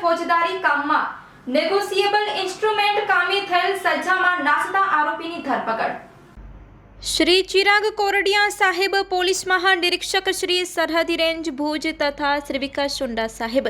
ફોજદારી કામમાં negotiable instrument કામે થયેલ સજામાં નાસતા આરોપીની ધરપકડ. શ્રી ચિરાગ કોરડિયા સાહેબ, પોલીસ મહાનિરીક્ષક શ્રી સરહદી રેન્જ ભુજ તથા શ્રી વિકાસ સુંડા સાહેબ.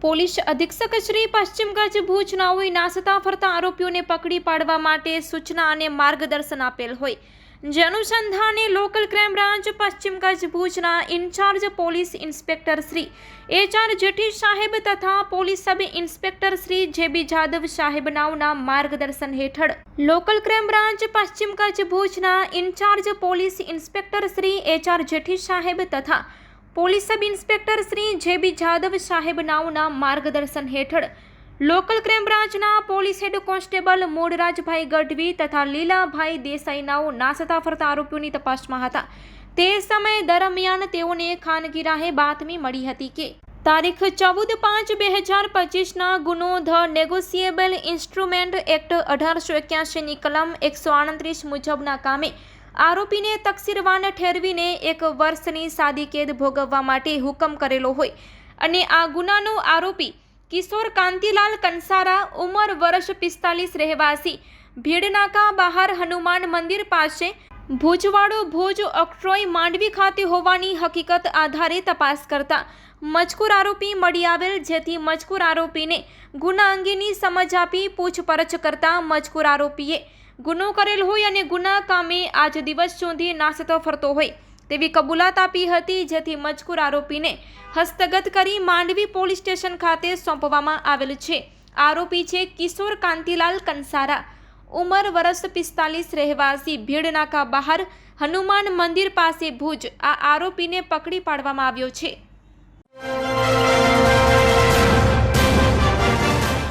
પોલીસ અધિક્ષક શ્રી પશ્ચિમ કચ્છ ભુજ નાઓએ નાસતા ફરતા આરોપીઓને પકડી પાડવા માટે સૂચના અને માર્ગદર્શન આપેલ હોય. જે અનુસંધાને લોકલ ક્રાઇમ બ્રાન્ચ, પશ્ચિમ કચ્છ ભુજના in charge police inspector Shri H R Jethi સાહેબ તથા પોલીસ સબ ઇન્સ્પેક્ટર શ્રી જે બી જાદવ સાહેબ નાઓના માર્ગદર્શન હેઠળ લોકલ ક્રાઇમ બ્રાન્ચ, પશ્ચિમ કચ્છ ભુજના in charge police inspector Shri H R Jethi સાહેબ તથા પોલીસ સબ ઇન્સ્પેક્ટર શ્રી જે બી જાદવ સાહેબ નાઓના માર્ગદર્શન હેઠળ લોકલ ક્રાઇમ બ્રાન્ચના police head constable Mulrajbhai Gadhvi તથા લીલાભાઈ દેસાઈનાઓ નાસતા ફરતા આરોપીઓની તપાસમાં હતા. તે સમય દરમિયાન તેઓને ખાનગી રાહે બાતમી મળી હતી કે તારીખ ચૌદ પાંચ બે હજાર પચીસના ગુનો ધ નેગોશિયેબલ ઇન્સ્ટ્રુમેન્ટ એક્ટ અઢારસો એક્યાસીની કલમ એકસો આડત્રીસ મુજબના કામે આરોપીને તકસીરવાન ઠેરવીને એક વર્ષની સાદી કેદ ભોગવવા માટે હુકમ કરેલો હોય. અને આ ગુનાનો આરોપી કિશોર કાંતિલાલ કંસારા, ઉંમર વર્ષ પિસ્તાલીસ રહેવાસી. ભીડનાકા બહાર હનુમાન મંદિર પાસે ભુજવાડો ભુજ અક્ટ્રોય માંડવી ખાતે હોવાની હકીકત આધારે તપાસ કરતા મજકૂર આરોપી મળી આવેલ, જેથી મજકૂર આરોપીને ગુના અંગેની સમજ આપી પૂછપરછ કરતા મજકૂર આરોપીએ ગુનો કરેલ હોય અને ગુના કામે આજ દિવસ સુધી નાસતો ફરતો હોય. તેવી કબૂલાત આપી હતી, જેથી મજકૂર આરોપીને હસ્તગત કરી માંડવી પોલીસ સ્ટેશન ખાતે સોંપવામાં આવેલ છે. આરોપી છે કિશોર કાંતિલાલ કંસારા. ઉંમર વર્ષ પિસ્તાલીસ, રહેવાસી ભીડનાકા બહાર, હનુમાન મંદિર પાસે ભુજ. આ આરોપીને પકડી પાડવામાં આવ્યો છે.